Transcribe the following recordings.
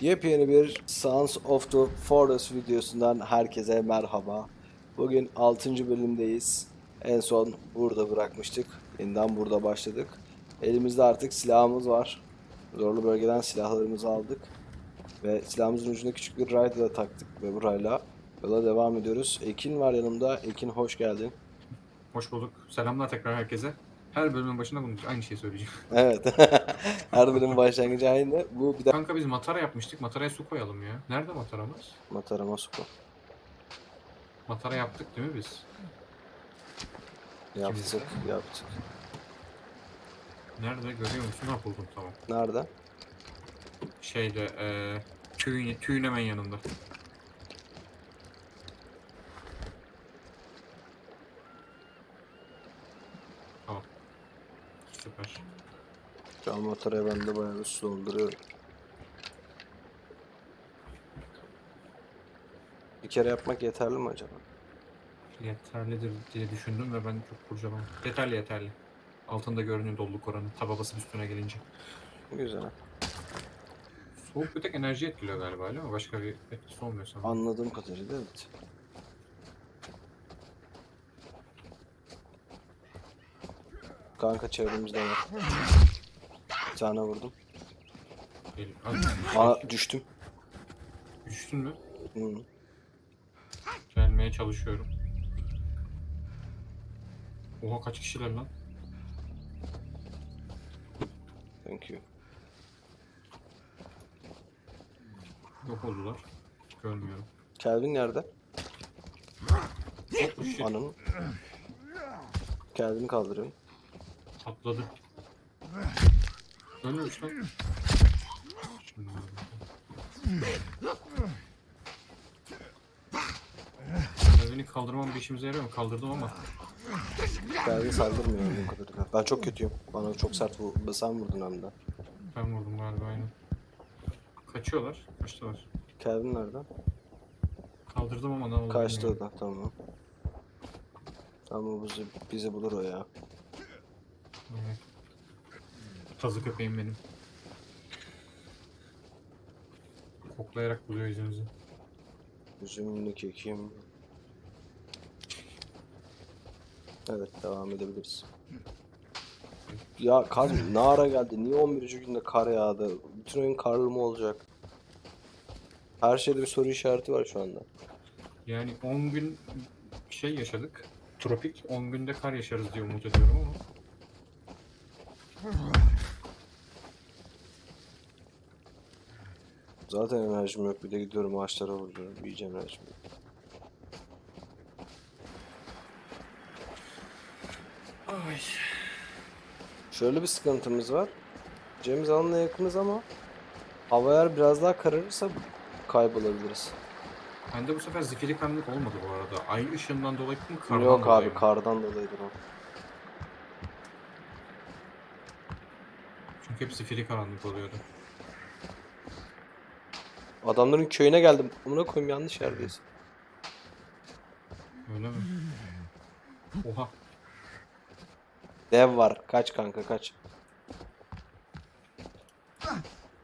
Yepyeni bir Sons of the Forest videosundan herkese merhaba. Bugün 6. bölümdeyiz. En son burada bırakmıştık. Yeniden burada başladık. Elimizde artık silahımız var. Zorlu bölgeden silahlarımızı aldık. Ve silahımızın ucuna küçük bir rayda da taktık ve burayla yola devam ediyoruz. Ekin var yanımda. Ekin hoş geldin. Hoş bulduk. Selamlar tekrar herkese. Her bölümün başında bunu aynı şeyi söyleyeceğim. Evet. Her bölümün başlangıcı aynı. Bu bir de Kanka biz matara yapmıştık. Mataraya su koyalım ya. Nerede mataramız? Matarama Suko. Matara yaptık değil mi biz? Yaptık, yaptık. Nerede görüyor musun? Ha buldum tamam. Nerede? Şeyde eee tüyün, tüyün hemen yanında. Tamam. Süper. Şu an motora ben de bayağı bir su dolduruyorum. Bir kere yapmak yeterli mi acaba? Yeterlidir diye düşündüm ve ben çok kurcalamadım. Yeterli yeterli. Altında görünüyor doluluk oranı. Taba basıp üstüne gelince. Güzel. Soğuk bir tek enerji etkiliyor galiba öyle mi? Başka bir etkisi olmuyor sanırım. Anladığım kadarıyla evet. Kanka çevremizde var. Bir tane vurdum. Hadi. Aa düştüm. Düştün mü? Hı. Gelmeye çalışıyorum. Oha kaç kişiler lan? Thank you. Yok oldular. Görmüyorum. Kelvin nerede? Shit. Ananı. Kelvin'i kaldırıyorum. Atladı. Ölmemiş lan. Beni kaldırmam bir işimize yarıyor mu? Kaldırdım ama. Kelvin saldırmıyor bu kadarıyla. Ben çok kötüyüm. Bana çok sert vur. Sen vurdun hem de. Ben vurdum galiba aynen. Kaçıyorlar. Kaçtılar. Kelvin nerede? Kaldırdım ama ne oldu Kaçtı o bilmiyorum. da tamam. Ama bizi, bizi bulur o ya. Evet. Tazı köpeğim benim. Koklayarak buluyor yüzünüzü. Üzümlü kekim. Evet devam edebiliriz. Ya kar ne ara geldi? Niye 11. günde kar yağdı? Bütün oyun karlı mı olacak? Her şeyde bir soru işareti var şu anda. Yani 10 gün şey yaşadık. Tropik 10 günde kar yaşarız diye umut ediyorum ama. Zaten enerjim yok. Bir de gidiyorum ağaçlara vuruyorum. İyice enerjim yok. Ay. Şöyle bir sıkıntımız var. Cemiz alanına yakınız ama hava eğer biraz daha kararırsa kaybolabiliriz. Bende bu sefer zifiri karanlık olmadı bu arada. Ay ışığından dolayı mı kardan Yok dolayı abi mı? kardan dolayıdır o. Çünkü hep zifiri karanlık oluyordu. Adamların köyüne geldim. Buna koyayım yanlış yerdeyiz. Öyle mi? Oha. Dev var. Kaç kanka kaç.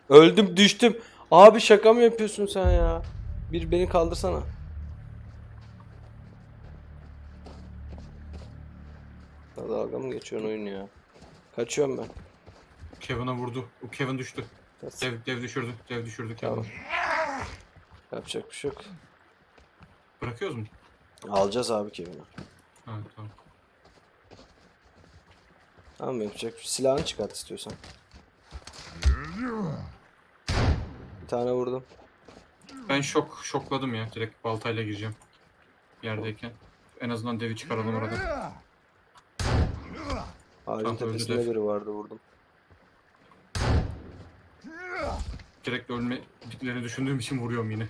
Öldüm düştüm. Abi şaka mı yapıyorsun sen ya? Bir beni kaldırsana. Dalga mı geçiyorsun oyun ya? Kaçıyorum ben. Kevin'a vurdu. O Kevin düştü. Dev, dev düşürdü. Dev düşürdü Kevin. Tamam. Yapacak bir şey yok. Bırakıyoruz mu? Alacağız abi Kevin'i. Ha tamam. Tamam yapacak. bir- Silahını çıkart istiyorsan. Bir tane vurdum. Ben şok şokladım ya. Direkt baltayla gireceğim. Yerdeyken. En azından devi çıkaralım orada. Ağacın Tamam, öldü tepesinde dev. biri vardı vurdum. Direkt ölmediklerini düşündüğüm için vuruyorum yine.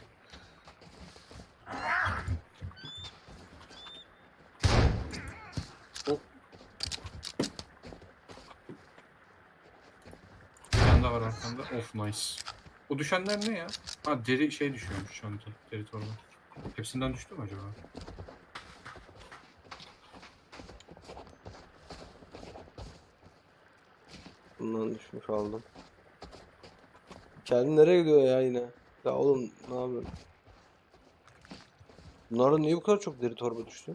Hop. Bir tane daha var arkamda. Of nice. O düşenler ne ya? Ha deri şey düşüyormuş çanta. Deri torba. Hepsinden düştü mü acaba? Bundan düşmüş aldım. Kendi nereye gidiyor ya yine? Ya oğlum ne yapıyorsun? Bunlarda niye bu kadar çok deri torba düştü?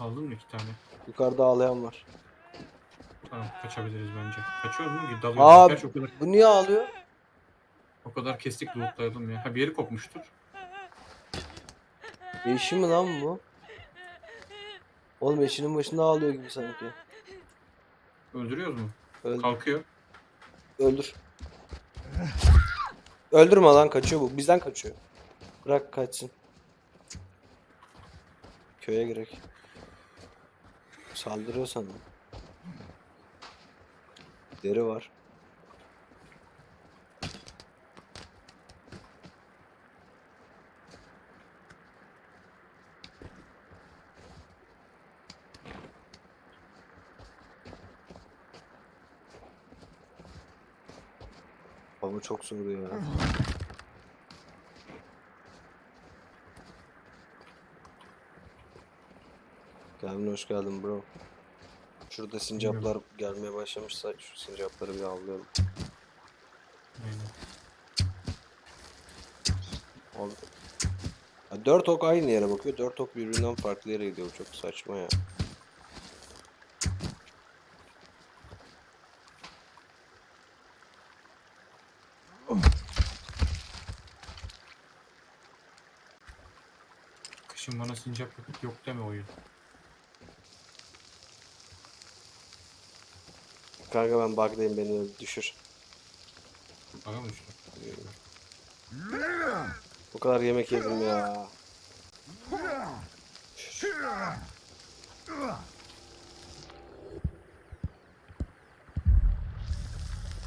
Aldın mı iki tane? Yukarıda ağlayan var. Tamam kaçabiliriz bence. Kaçıyoruz mu? Dalıyoruz. Aa Gerçi o kadar, bu niye ağlıyor? o kadar kestik lootlayalım ya. Ha bir yeri kopmuştur. Eşi mi lan bu? Oğlum eşinin başında ağlıyor gibi sanki. Öldürüyoruz mu? Öldür. Kalkıyor. Öldür. Öldürme lan kaçıyor bu. Bizden kaçıyor. Bırak kaçsın. Köye girek. Saldırıyor sana. Deri var. Hava çok soğuk ya. Gelmin hoş geldin bro. Şurada sincaplar gelmeye başlamışsa şu sincapları bir avlayalım. Abi. Ya dört ok aynı yere bakıyor. Dört ok birbirinden farklı yere gidiyor. Çok saçma ya. Kışın bana sincap yok deme oyun. Kanka ben bug'dayım beni düşür. Bana mı düştü? Bu kadar yemek yedim ya.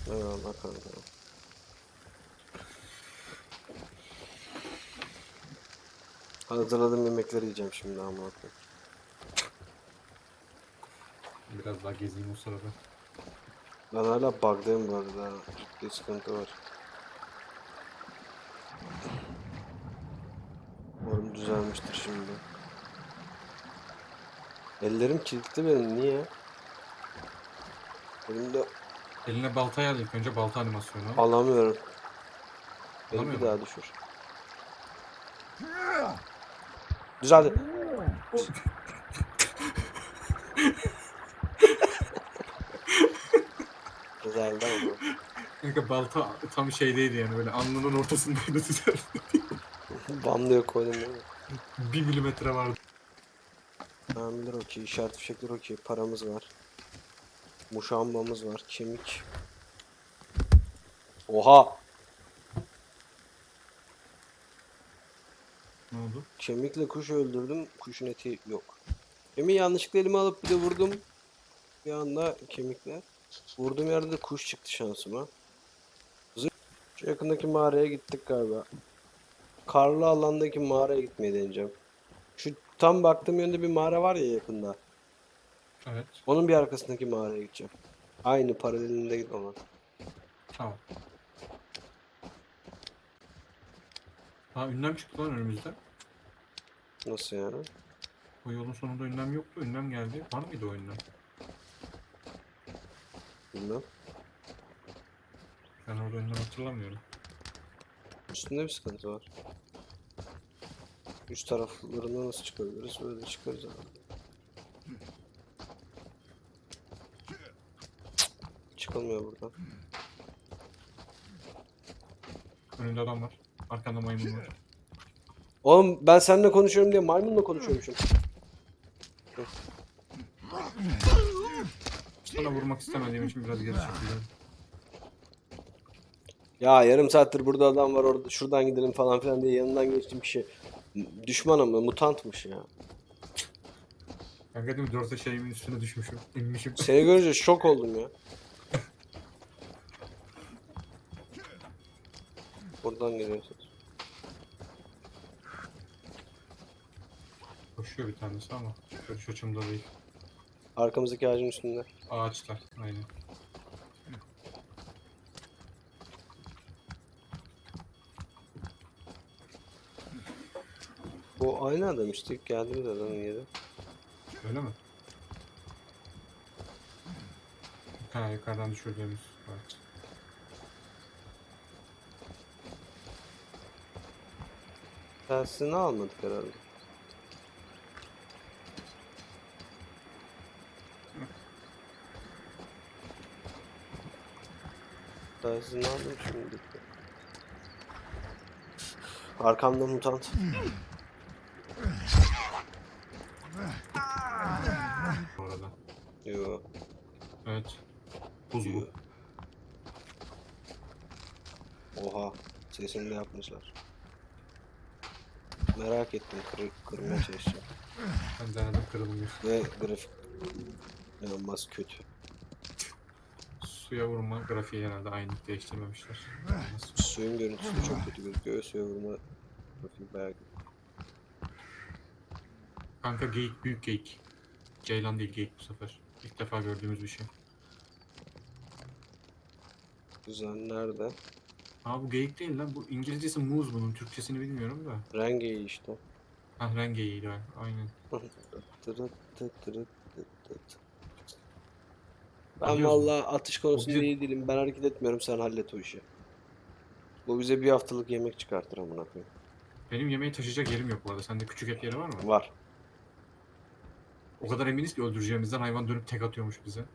Eyvallah kanka. Hazırladığım yemekleri yiyeceğim şimdi ama. Biraz daha gezeyim o sırada. Ben hala bug'dayım bu arada. Ciddi sıkıntı var. Umarım düzelmiştir şimdi. Ellerim kilitli benim niye? Elimde Eline baltayı al ilk önce balta animasyonu. al. alamıyorum. Beni Alamıyor bir daha düşür. Düzeldi. Düzeldi ama. bu. Kanka balta tam şeydeydi yani böyle alnının ortasındaydı güzel. Banlıyor koydum değil mi? bir milimetre vardı. Tamamdır okey. İşaret fişekler okey. Paramız var. Muşambamız var. Kemik. Oha! Ne oldu? Kemikle kuş öldürdüm. Kuşun eti yok. Kemiği yanlışlıkla elime alıp bir de vurdum. Bir anda kemikle. Vurduğum yerde de kuş çıktı şansıma. Şu yakındaki mağaraya gittik galiba. Karlı alandaki mağaraya gitmeyi deneyeceğim. Şu tam baktığım yönde bir mağara var ya yakında. Evet. Onun bir arkasındaki mağaraya gideceğim. Aynı paralelinde git ona. Tamam. Ha ünlem çıktı lan önümüzde. Nasıl yani? O yolun sonunda ünlem yoktu. Ünlem geldi. Var mıydı o ünlem? Bilmem. Ben orada ünlem hatırlamıyorum. Üstünde bir sıkıntı var. Üst taraflarına nasıl çıkabiliriz? Böyle çıkarız abi. Çıkılmıyor buradan. Önünde adam var. Arkanda maymun var. Oğlum ben seninle konuşuyorum diye maymunla konuşuyormuşum. Sana vurmak istemediğim için biraz geri çekildim. Ya yarım saattir burada adam var orada şuradan gidelim falan filan diye yanından geçtiğim kişi düşman ama mutantmış ya. Kanka dedim dörtte şeyimin üstüne düşmüşüm. inmişim. Seni görünce şok oldum ya. Buradan geliyorsun. Koşuyor bir tanesi ama. Görüş açımda değil. Arkamızdaki ağacın üstünde. Ağaçlar. Aynen. Bu aynı adam işte. Geldiğimiz adamın yeri. Öyle mi? Ha yukarıdan düşürdüğümüz ağaç. Tersini almadık herhalde. Aldım şimdi. Arkamda mutant. Bu arada. Yo. Evet. Buz bu. Oha. Sesini de yapmışlar. Merak ettim. Kır, kırmaya çalışacağım. Ben denedim kırılmıyor. Ve grafik inanılmaz kötü. Suya vurma grafiği herhalde aynı değiştirmemişler. Nasıl? Suyun görüntüsü çok kötü gözüküyor. Suya vurma grafik bayağı kötü. Kanka geyik büyük geyik. Ceylan değil geyik bu sefer. İlk defa gördüğümüz bir şey. Güzel. Nerede? Aa bu geyik değil lan. Bu İngilizcesi muz bunun. Türkçesini bilmiyorum da. Rengi iyi işte. Ha ren geyiğiydi ha, aynen. Tırıt tırıt. Ben vallahi atış konusunda iyi değilim. Ben hareket etmiyorum. Sen hallet o işi. Bu bize bir haftalık yemek çıkartır amına koyayım. Benim yemeği taşıyacak yerim yok bu arada. Sende küçük et yeri var mı? Var. O kadar eminiz ki öldüreceğimizden hayvan dönüp tek atıyormuş bize.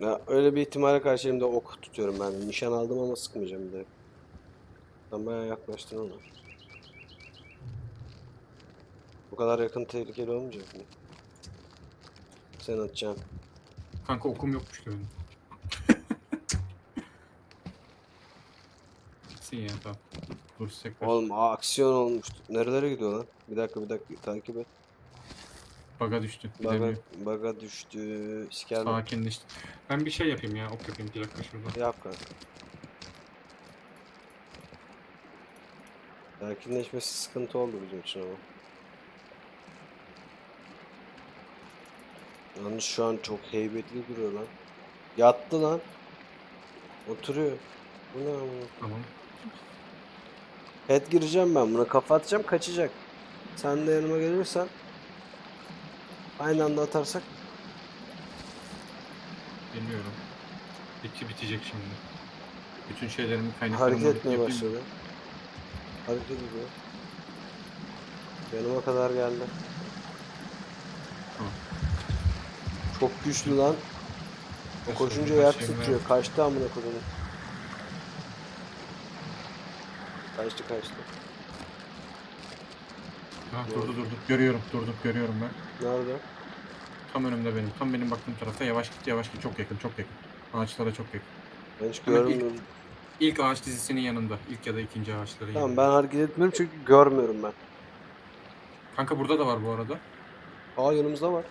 Ya öyle bir ihtimale karşı elimde ok tutuyorum ben. Nişan aldım ama sıkmayacağım direkt. Sen bayağı yaklaştın ona. Bu kadar yakın tehlikeli olmayacak mı? Sen atacaksın. Kanka okum yokmuş ki benim. Gitsin ya tamam. Dur tekrar. Oğlum aa, aksiyon olmuştu. Nerelere gidiyor lan? Bir dakika bir dakika takip et. Baga düştü. Baga, Gidemiyor. baga düştü. Sikerme. Sakinleşti. Ben bir şey yapayım ya. Ok yapayım. Bir dakika şurada. Yap kanka. Sakinleşmesi sıkıntı oldu bizim için ama. Yalnız şu an çok heybetli duruyor lan. Yattı lan. Oturuyor. Bu ne amına? Tamam. Head gireceğim ben buna. Kafa atacağım kaçacak. Sen de yanıma gelirsen aynı anda atarsak Bilmiyorum. Bitti bitecek şimdi. Bütün şeylerimin kaynaklarını hareket etmeye yapayım. başladı. Hareket ediyor. Yanıma kadar geldi. Hı. Çok güçlü lan. Nasıl Koşunca yer titriyor. Kaçtı amına koyduğum. Kaçtı kaçtı. Ha, durdu durdu. Görüyorum durdu görüyorum ben. Nerede? Tam önümde benim. Tam benim baktığım tarafta. Yavaş git yavaş git. Çok yakın çok yakın. Ağaçlara çok yakın. Ben hiç Ama ilk- görmüyorum. İlk ağaç dizisinin yanında. İlk ya da ikinci ağaçların Tamam yanında. ben hareket etmiyorum çünkü görmüyorum ben. Kanka burada da var bu arada. Aa yanımızda var.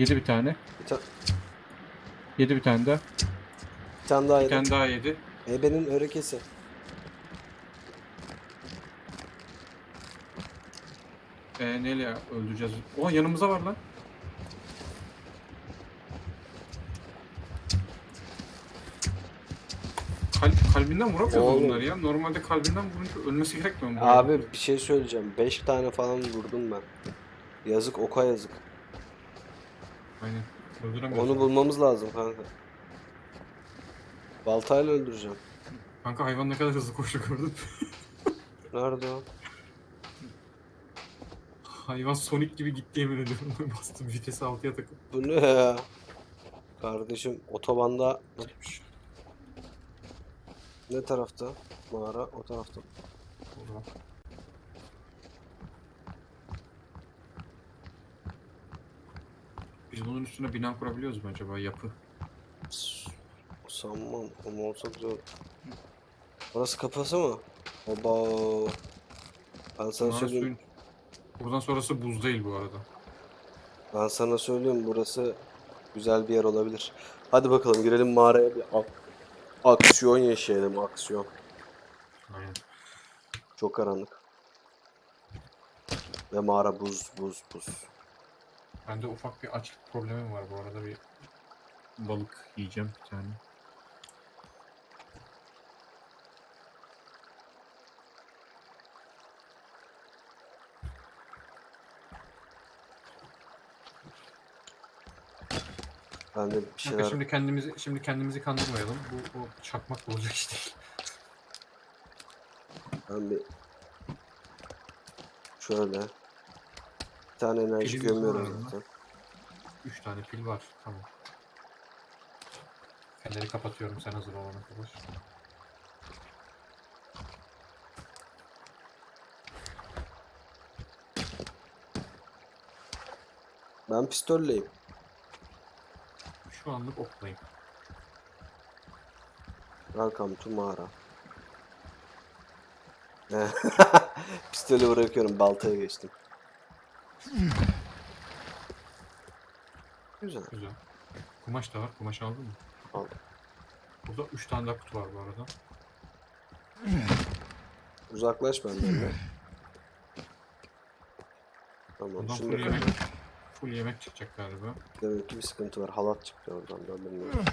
Yedi bir tane. Bir, ta- Yedi bir tane daha. bir tane daha Bir yedim. tane daha yedi. Ebenin örekesi. Ee, neyle öldüreceğiz? Oha yanımıza var lan. Kalp, kalbinden vuramıyor Oğlum. bunlar ya. Normalde kalbinden vurunca ölmesi gerekmiyor mu? Abi bir şey söyleyeceğim. 5 tane falan vurdum ben. Yazık oka yazık. Aynen. Öldüremiyorsun. Onu bulmamız lazım kanka. Baltayla öldüreceğim. Kanka hayvan ne kadar hızlı koştu gördün? Nerede o? Hayvan Sonic gibi gitti yemin ediyorum. Bastım vitesi 6'ya takıp. Bu ne ya? Kardeşim otobanda ne tarafta? Mağara o tarafta. Orada. Biz bunun üstüne bina kurabiliyoruz mu acaba yapı? Sanmam ama olsa güzel. olur. Orası kafası mı? Oba. Ben sana Mağara söyleyeyim. suyun- Buradan sonrası buz değil bu arada. Ben sana söyleyeyim burası güzel bir yer olabilir. Hadi bakalım girelim mağaraya bir ak- aksiyon yaşayalım aksiyon. Aynen. Çok karanlık. Ve mağara buz buz buz. Bende ufak bir açlık problemim var bu arada bir balık yiyeceğim bir tane. Ben de bir Kanka şeyler... şimdi kendimizi şimdi kendimizi kandırmayalım. Bu, bu çakmak olacak iş değil. Ben bir Şöyle. Tane enerji Pilimiz var gömüyorum mı? zaten. 3 tane pil var. Tamam. Feneri kapatıyorum sen hazır olana kadar. Ben pistolleyim. Şu anlık oklayayım. Welcome to mağara. Pistolü bırakıyorum. Baltaya geçtim. Güzel. Güzel. Kumaş da var. Kumaş aldın mı? Aldım. Burada 3 tane daha kutu var bu arada. Uzaklaş benden de. Tamam Bundan full şimdi yemek, full yemek çıkacak galiba. demek ki bir sıkıntı var. Halat çıktı oradan ben bilmiyorum.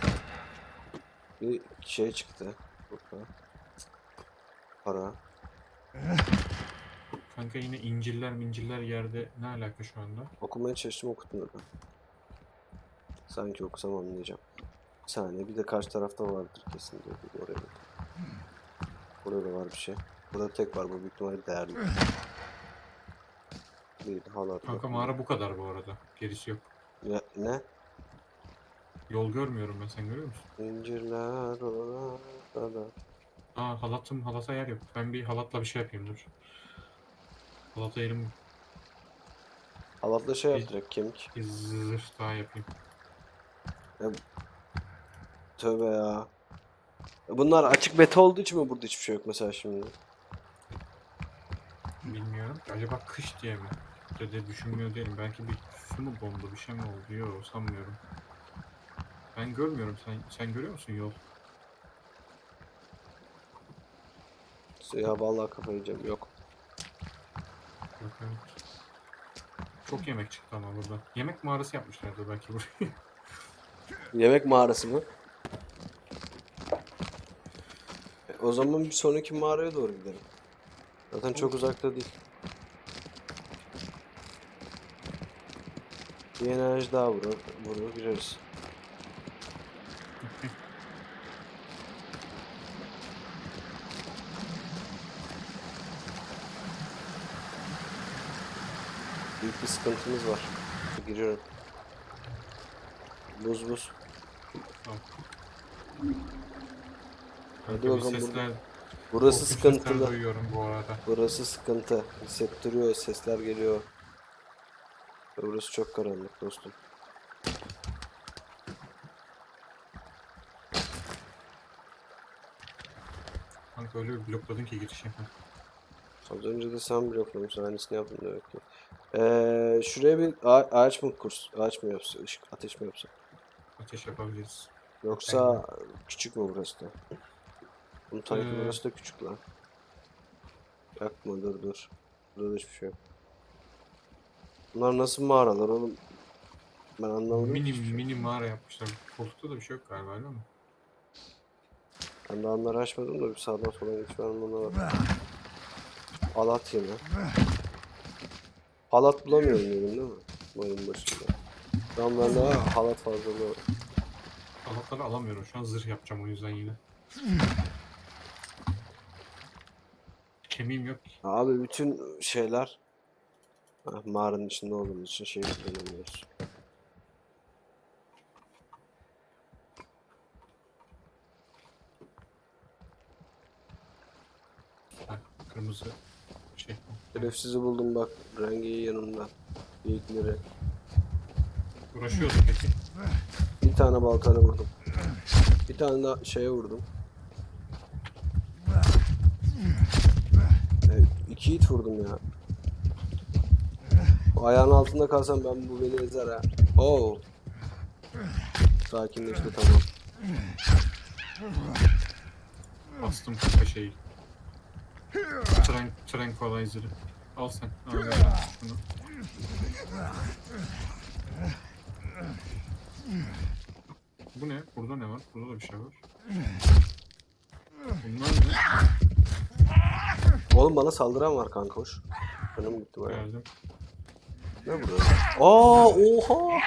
Bir şey çıktı. Burada. Para. Kanka yine inciller minciller yerde ne alaka şu anda? Okumaya çalıştım ben. Sanki okusam anlayacağım. Bir saniye bir de karşı tarafta vardır kesin diyor. Oraya bak. Burada da var bir şey. Burada tek var bu büyük ihtimalle değerli. Değil halat. Kanka mağara bu kadar bu arada. Gerisi yok. Ya, ne? Yol görmüyorum ben sen görüyor musun? İncirler olana kadar. Aa halatım halata yer yok. Ben bir halatla bir şey yapayım dur. Halata yerim Halatla şey yap Bir- direkt kemik. bir zırh daha yapayım. Tövbe ya. Bunlar açık beta olduğu için mi burada hiçbir şey yok mesela şimdi? Bilmiyorum ki acaba kış diye mi? Dedi düşünmüyor değilim. Belki bir su mu dondu bir şey mi oldu? Yok sanmıyorum. Ben görmüyorum. Sen sen görüyor musun yol? Ya vallahi kafayı yiyeceğim. Yok evet. Çok yemek çıktı ama burada. Yemek mağarası yapmışlardı belki burayı. Yemek mağarası mı? E, o zaman bir sonraki mağaraya doğru gidelim. Zaten çok uzakta değil. Bir enerji daha vurur, vurur gireriz. Büyük bir sıkıntımız var. Giriyorum. Buz buz. Tamam. Hadi Kanka bir bakalım sesler, Burası korkunç sesler sıkıntılı. duyuyorum bu arada. Burası sıkıntı. Hissettiriyor, sesler geliyor. Ve Burası çok karanlık dostum. Kanka öyle bir blokladın ki girişi. Az önce de sen bloklamışsın. Aynısını yaptın demek ki. Ee, şuraya bir ağa- ağaç mı kurs? Ağaç mı yapsa? ışık, ateş mi yapsa? Ateş yapabiliriz. Yoksa küçük mü burası da? Bunu sanki Ee, burası da küçük lan. Yakma dur dur. Burada da hiçbir şey yok. Bunlar nasıl mağaralar oğlum? Ben anlamadım. Mini hiçbir şey. mini mağara yapmışlar. Koltukta da bir şey yok galiba öyle mi? Ben daha onları açmadım da bir sağdan sola ona bak. Halat yine. Halat bulamıyorum dedim değil mi? Oyun başında. Tam bende var, halat fazlalığı var. Halatları alamıyorum. Şu an zırh yapacağım o yüzden yine. Kemiğim yok ki. Abi bütün şeyler ha, mağaranın içinde olduğumuz için şey kullanamıyoruz. Kırmızı. Şerefsizi buldum bak. Rengi yanımda. Büyükleri. Uğraşıyorduk peki. Bir tane baltayla vurdum. Bir tane daha şeye vurdum. Evet, iki hit vurdum ya. Ayağın altında kalsam ben bu beni ezer ha. Oo. Sakinleşti tamam. Bastım kanka şeyi. Tren, tranquilizer'ı. Al sen. Al. Bu ne? Burada ne var? Burada da bir şey var. Bunlar? Oğlum bana saldıran var kanka hoş. Canım gitti bayağı. Geldim. Ne burada? Aa oha.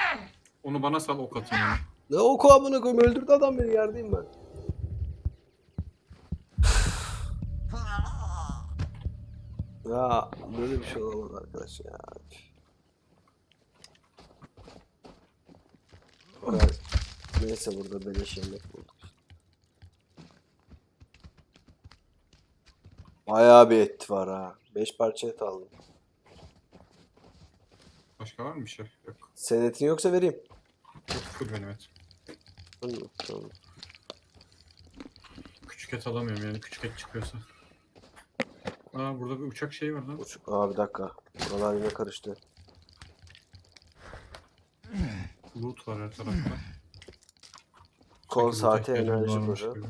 Onu bana sal ok atayım. Ne oku amına koyayım öldürdü adam beni yerdeyim ben. Ya böyle bir şey olamaz arkadaş ya. Evet. Neyse burada beleş yemek bulduk. Bayağı bir et var ha. 5 parça et aldım. Başka var mı bir şey? Yok. Senin etin yoksa vereyim. Yok full benim et. Tamam. tamam. Küçük et alamıyorum yani küçük et çıkıyorsa. Aa burada bir uçak şeyi var lan. Uçuk. Aa bir dakika. Buralar yine karıştı. Loot var her tarafta. Kol Sanki loot'a saati enerji varmış burada. gibi.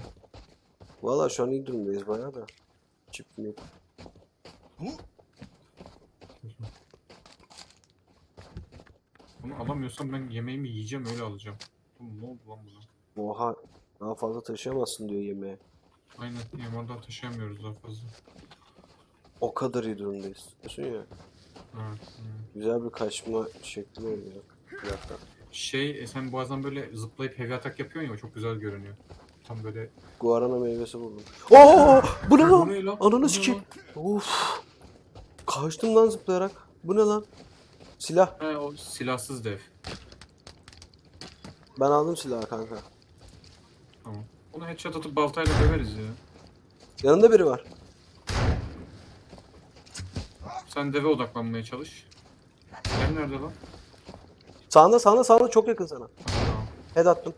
Valla şu an iyi durumdayız bayağı da. Çip mi? Bunu alamıyorsam ben yemeğimi yiyeceğim öyle alacağım. Oğlum ne oldu lan buna? Oha. Daha fazla taşıyamazsın diyor yemeğe. Aynen yamandan taşıyamıyoruz daha fazla. O kadar iyi durumdayız. Diyorsun ya. Evet. Güzel bir kaçma şekli oluyor. Bir dakika. Şey e, sen bazen böyle zıplayıp heavy atak yapıyorsun ya o çok güzel görünüyor. Tam böyle... Guarana meyvesi buldum. Oo! Bu ne Bu lan? ne lan? Bu Ananı ne sikeyim. lan? Of. Kaçtım lan zıplayarak. Bu ne lan? Silah. He o silahsız dev. Ben aldım silahı kanka. Tamam. Onu headshot atıp baltayla döveriz ya. Yanında biri var. Sen deve odaklanmaya çalış. Dev nerede lan? Sağında sağında sağında çok yakın sana. Tamam. Head attım.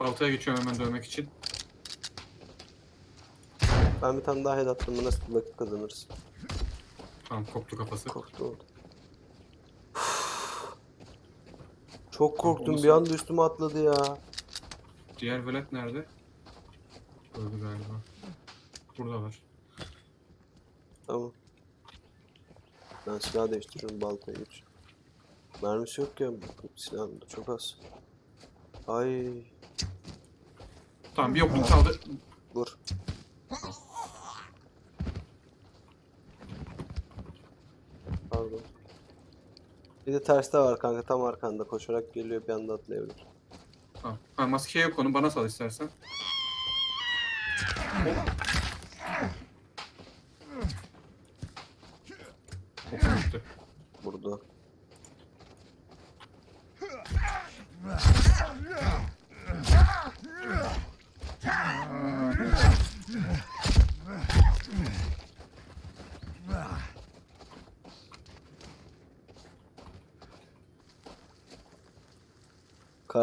Baltaya geçiyorum hemen dövmek için. Ben bir tane daha head attım. Bu Nasıl vakit kazanırız? Tamam koptu kafası. Korktu oldu. Çok korktum. Bir anda üstüme atladı ya. Diğer velet nerede? Öldü galiba. Burada var. Tamam. Ben silah değiştiriyorum. Baltaya geç. Mermisi yok ya. Silahım da çok az. Ay. Tamam bir yokluk kaldı. Vur. Pardon. Bir de terste var kanka tam arkanda koşarak geliyor bir anda atlayabilir. Tamam. Ha, maske yok onu bana sal istersen. Oku gitti. Burada.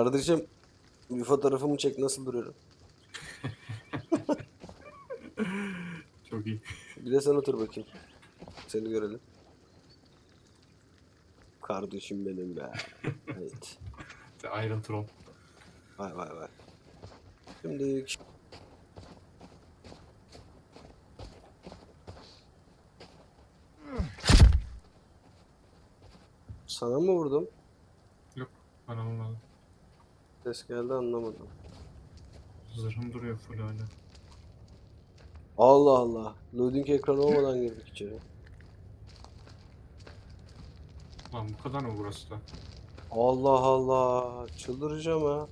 Kardeşim bir fotoğrafımı çek nasıl duruyorum? Çok iyi. Bir de sen otur bakayım. Seni görelim. Kardeşim benim be. Evet. The Iron Throne. Vay vay vay. Şimdi sana mı vurdum? Yok ben almadım. Ses geldi anlamadım. Zırhım duruyor full hala. Allah Allah. Loading ekranı olmadan girdik içeri. Lan bu kadar mı burası da? Allah Allah. Çıldıracağım ha.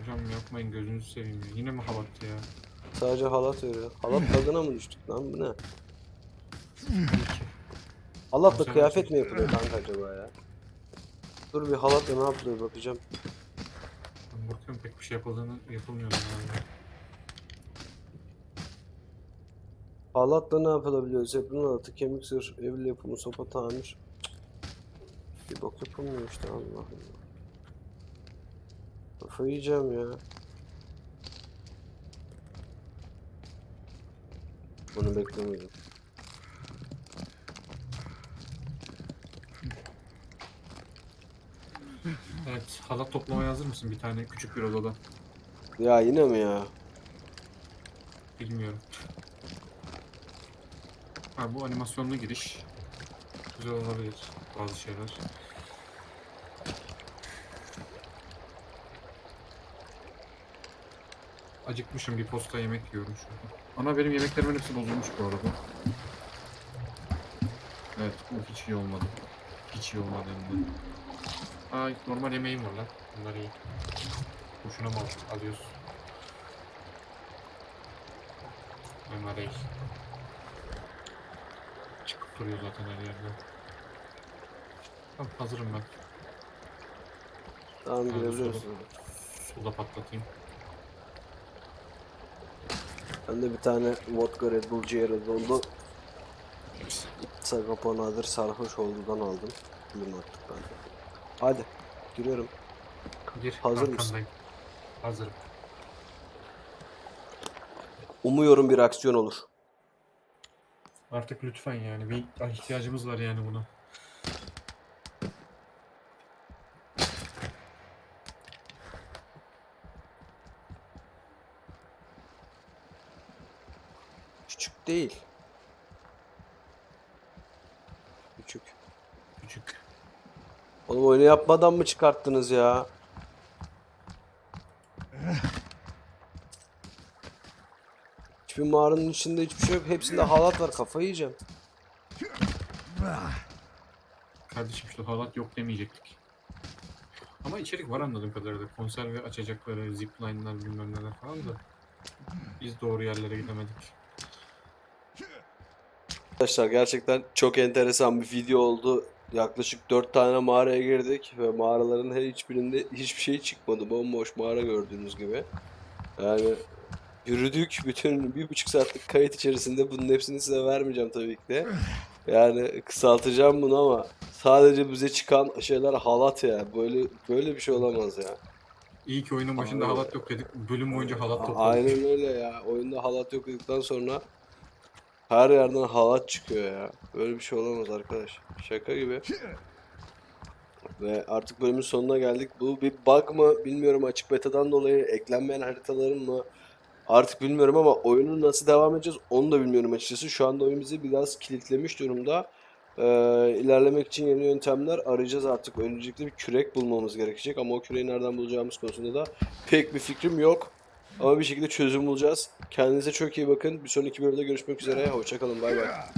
Hocam yapmayın gözünüzü seveyim ya. Yine mi havattı ya? Sadece halat veriyor. Halat tadına mı düştük lan bu ne? Halatla kıyafet mi nasıl- yapılıyor kanka acaba ya? Dur bir halatla ne yapılıyor bakacağım. Ben bakıyorum pek bir şey yapıldığını yapılmıyor yani. Halatla ne yapılabiliyor? Zeplin halatı, kemik zırh, evli yapımı, sopa tamir. Bir bok yapılmıyor işte Allah Allah. Kafayı yiyeceğim ya. Bunu beklemiyordum. Evet halat toplamaya hazır mısın bir tane küçük bir odada? Ya yine mi ya? Bilmiyorum. Ha bu animasyonlu giriş. Güzel olabilir bazı şeyler. Acıkmışım bir posta yemek yiyorum şu an. Ana benim yemeklerimin hepsi bozulmuş bu arada. Evet bu hiç iyi olmadı. Hiç iyi olmadı hem de. Aa normal yemeğim var lan. Bunlar iyi. Boşuna mı al- alıyorsun? Bunlar iyi. tarıyor zaten her yerde. Tamam hazırım ben. Tamam Ben de girebiliyoruz. sola, sola patlatayım. Ben de bir tane vodka Red Bull ciğeri doldu. Sagaponadır sarhoş olduğundan aldım. Lim attık ben de. Hadi giriyorum. Gir. Hazır mısın? Hazırım. Umuyorum bir aksiyon olur. Artık lütfen yani bir ihtiyacımız var yani buna. Küçük değil. Küçük. Küçük. Oğlum oyunu yapmadan mı çıkarttınız ya? Hiçbir mağaranın içinde hiçbir şey yok. Hepsinde halat var. Kafayı yiyeceğim. Kardeşim işte halat yok demeyecektik. Ama içerik var anladığım kadarıyla. Konserve açacakları, zipline'lar bilmem neler falan da. Biz doğru yerlere gidemedik. Arkadaşlar gerçekten çok enteresan bir video oldu. Yaklaşık 4 tane mağaraya girdik ve mağaraların her hiçbirinde hiçbir şey çıkmadı. Bomboş mağara gördüğünüz gibi. Yani yürüdük bütün bir buçuk saatlik kayıt içerisinde bunun hepsini size vermeyeceğim tabii ki de. Yani kısaltacağım bunu ama sadece bize çıkan şeyler halat ya. Böyle böyle bir şey olamaz ya. İyi ki oyunun başında Aynen. halat yok dedik. Bölüm boyunca halat topladık. Aynen öyle ya. Oyunda halat yok dedikten sonra her yerden halat çıkıyor ya. Böyle bir şey olamaz arkadaş. Şaka gibi. Ve artık bölümün sonuna geldik. Bu bir bug mı bilmiyorum açık betadan dolayı eklenmeyen haritaların mı artık bilmiyorum ama oyunu nasıl devam edeceğiz onu da bilmiyorum açıkçası. Şu anda oyun bizi biraz kilitlemiş durumda. Ee, ilerlemek için yeni yöntemler arayacağız artık. Öncelikle bir kürek bulmamız gerekecek ama o küreği nereden bulacağımız konusunda da pek bir fikrim yok. Ama bir şekilde çözüm bulacağız. Kendinize çok iyi bakın. Bir sonraki bölümde görüşmek üzere. Hoşçakalın. Bay bay.